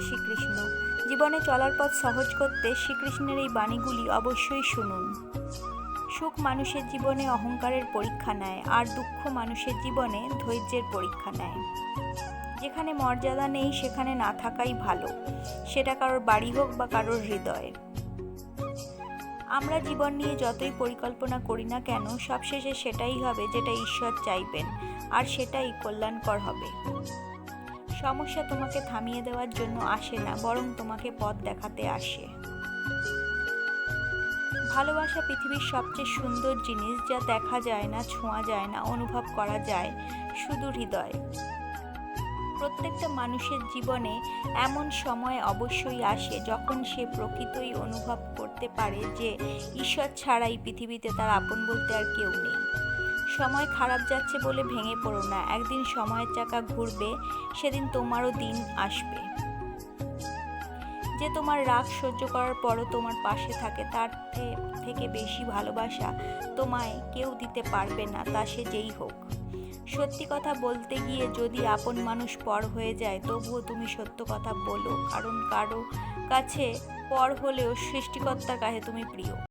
শ্রীকৃষ্ণ। জীবনে চলার পথ সহজ করতে শ্রীকৃষ্ণের এই বাণীগুলি অবশ্যই শুনুন। সুখ মানুষের জীবনে অহংকারের পরীক্ষা নেয়, আর দুঃখ মানুষের জীবনে ধৈর্যের পরীক্ষা নেয়। যেখানে মর্যাদা নেই, সেখানে না থাকাই ভালো। সেটা কারোর বাড়ি হোক বা কারোর হৃদয় আমরা জীবন নিয়ে যতই পরিকল্পনা করি না কেন, সবশেষে সেটাই হবে যেটা ঈশ্বর চাইবেন, আর সেটাই কল্যাণকর হবে। সমস্যা তোমাকে থামিয়ে দেওয়ার জন্য আসে না, বরং তোমাকে পথ দেখাতে আসে। ভালোবাসা পৃথিবীর সবচেয়ে সুন্দর জিনিস যা দেখা যায় না, ছোঁয়া যায় না, অনুভব করা যায়, শুধু হৃদয়। প্রত্যেকটা মানুষের জীবনে এমন সময় অবশ্যই আসে যখন সে প্রকৃতই অনুভব করতে পারে যে ঈশ্বর ছাড়াই পৃথিবীতে তার আপন বলতে আর কেউ নেই। সময় খারাপ যাচ্ছে বলে ভেঙে পড়ো না। একদিন সময়ের চাকা ঘুরবে, সেদিন তোমারও দিন আসবে। যে তোমার রাগ সহ্য করার পরও তোমার পাশে থাকে, তার থেকে বেশি ভালোবাসা তোমায় কেউ দিতে পারবে না, তা সে যেই হোক। সত্যি কথা বলতে গিয়ে যদি আপন মানুষ পর হয়ে যায়, তবুও তুমি সত্য কথা বলো, কারণ কারও কাছে পর হলেও সৃষ্টিকর্তার কাছে তুমি প্রিয়।